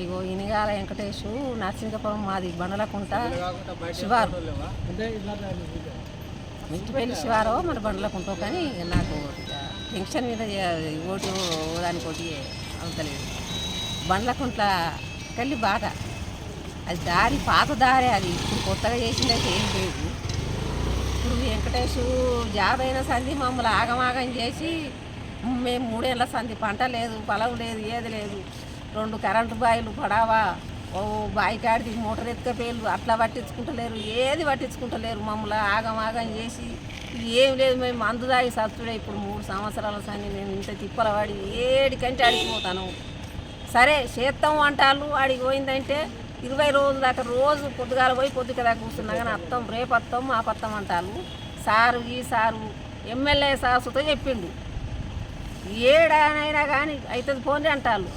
ఇగో ఇనిగాల వెంకటేషు నరసింహపురం మాది బండలకుంట శివారు. ఇంటిపల్లి శివారో మరి బండలకుంటో కానీ నాకు టెన్షన్ మీద ఓటు దానికి ఒకటి అవుతలేదు బండ్లకుంట్ల కల్లి బాట అది దారి పాత దారే అది. ఇప్పుడు కొత్తగా చేసిందైతే ఏం లేదు. ఇప్పుడు వెంకటేషు జాబ్ అయిన సంధి మమ్మల్ని ఆగమాగం చేసి మేము మూడేళ్ళ సంధి పంట లేదు పొలం లేదు ఏది లేదు. రెండు కరెంటు బాయిలు పడావా ఓ బాయి కాడికి మోటార్ ఎత్తుకపోయారు అట్లా పట్టించుకుంటలేరు ఏది పట్టించుకుంటలేరు. మమ్మల్ని ఆగమాగం చేసి ఏం లేదు మేము మందు దాగి సత్తుడే. ఇప్పుడు మూడు సంవత్సరాల సంది మేము ఇంత తిప్పల వాడి ఏడికంటే అడిగిపోతాను సరే చేత్తం అంటాళ్ళు అడిగి పోయిందంటే ఇరవై రోజుల దాకా రోజు పొద్దుగాల పోయి పొద్దుగా దాకా కూర్చున్నా కానీ అత్తం రేపు అత్తం మా పత్తం అంటారు సారు ఈ సారు ఎమ్మెల్యే సాసుతో చెప్పిండు. ఏడానైనా కానీ అవుతుంది పోండి అంటాళ్ళు.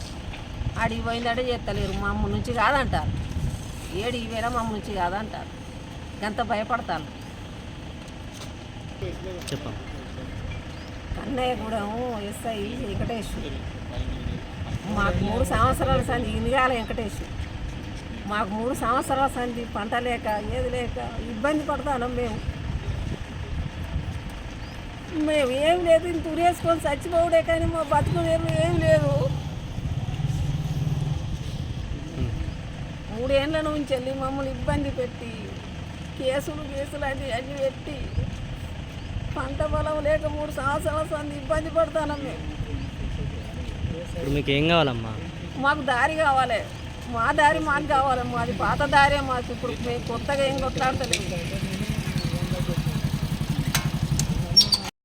ఆడికి పోయిందంటే చేస్తలేరు మా అమ్మ నుంచి కాదంటారు. ఏడు ఇవేనా మా అమ్మ నుంచి కాదంటారు. ఎంత భయపడతారు చెప్పమ్మా. కన్నయ్యగూడెం ఎస్ఐ వెంకటేష్. మాకు మూడు సంవత్సరాల సంది ఇనిగాల వెంకటేష్. మాకు మూడు సంవత్సరాల సంది పంట లేక ఏది లేక ఇబ్బంది పడతాను మేము. మేము ఏం లేదు ఇంత ఉరేసుకొని చచ్చిపోవడే కానీ మా బతుకు వేరు ఏం లేదు. మూడేళ్ళ నుంచి వెళ్ళి మమ్మల్ని ఇబ్బంది పెట్టి కేసులు కేసులు అన్ని అన్ని పెట్టి పంట పొలం లేక మూడు సంవత్సరాల సంది ఇబ్బంది పడతాను మేము. ఇప్పుడు మీకు ఏం కావాలమ్మా? మాకు దారి కావాలి. మా దారి మాకు కావాలి. మాది పాత దారే మాకు. ఇప్పుడు మేము కొత్తగా ఏం కొట్లాడతలేము.